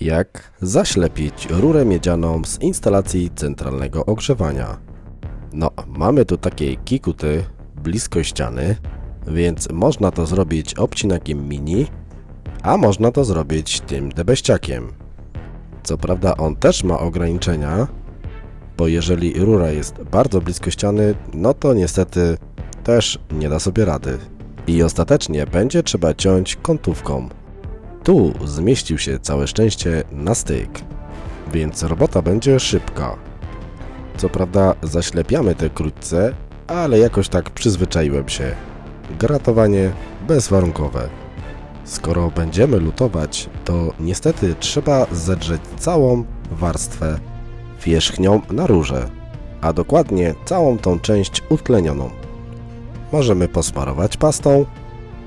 Jak zaślepić rurę miedzianą z instalacji centralnego ogrzewania? No, mamy tu takie kikuty blisko ściany, więc można to zrobić obcinakiem mini, a można to zrobić tym debeściakiem. Co prawda on też ma ograniczenia, bo jeżeli rura jest bardzo blisko ściany, no to niestety też nie da sobie rady. I ostatecznie będzie trzeba ciąć kątówką. Tu zmieścił się całe szczęście na styk, więc robota będzie szybka. Co prawda zaślepiamy te krótce, ale jakoś tak przyzwyczaiłem się. Gratowanie bezwarunkowe. Skoro będziemy lutować, to niestety trzeba zedrzeć całą warstwę wierzchnią na rurze, a dokładnie całą tą część utlenioną. Możemy posmarować pastą.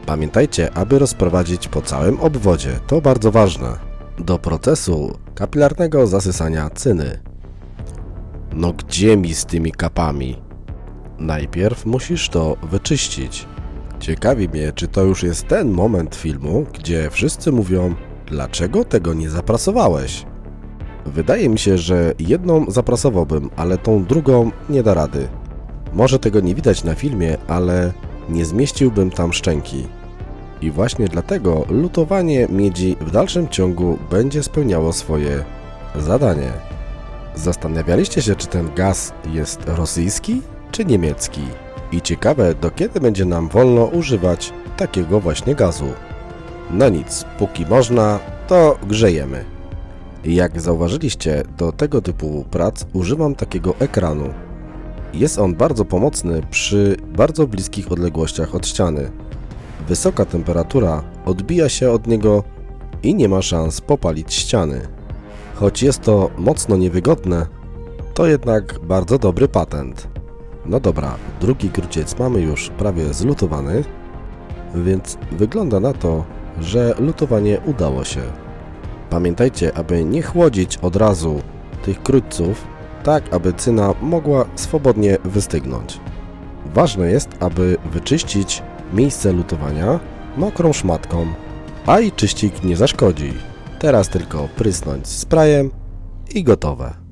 Pamiętajcie, aby rozprowadzić po całym obwodzie, to bardzo ważne. Do procesu kapilarnego zasysania cyny. No gdzie mi z tymi kapami? Najpierw musisz to wyczyścić. Ciekawi mnie, czy to już jest ten moment filmu, gdzie wszyscy mówią, dlaczego tego nie zaprasowałeś? Wydaje mi się, że jedną zaprasowałbym, ale tą drugą nie da rady. Może tego nie widać na filmie, ale nie zmieściłbym tam szczęki. I właśnie dlatego lutowanie miedzi w dalszym ciągu będzie spełniało swoje zadanie. Zastanawialiście się, czy ten gaz jest rosyjski czy niemiecki? I ciekawe, do kiedy będzie nam wolno używać takiego właśnie gazu. No nic, póki można, to grzejemy. Jak zauważyliście, do tego typu prac używam takiego ekranu. Jest on bardzo pomocny przy bardzo bliskich odległościach od ściany. Wysoka temperatura odbija się od niego i nie ma szans popalić ściany. Choć jest to mocno niewygodne, to jednak bardzo dobry patent. No dobra, drugi kruciec mamy już prawie zlutowany, więc wygląda na to, że lutowanie udało się. Pamiętajcie, aby nie chłodzić od razu tych krótców, tak aby cyna mogła swobodnie wystygnąć. Ważne jest, aby wyczyścić miejsce lutowania mokrą szmatką, a i czyścik nie zaszkodzi. Teraz tylko prysnąć sprayem i gotowe.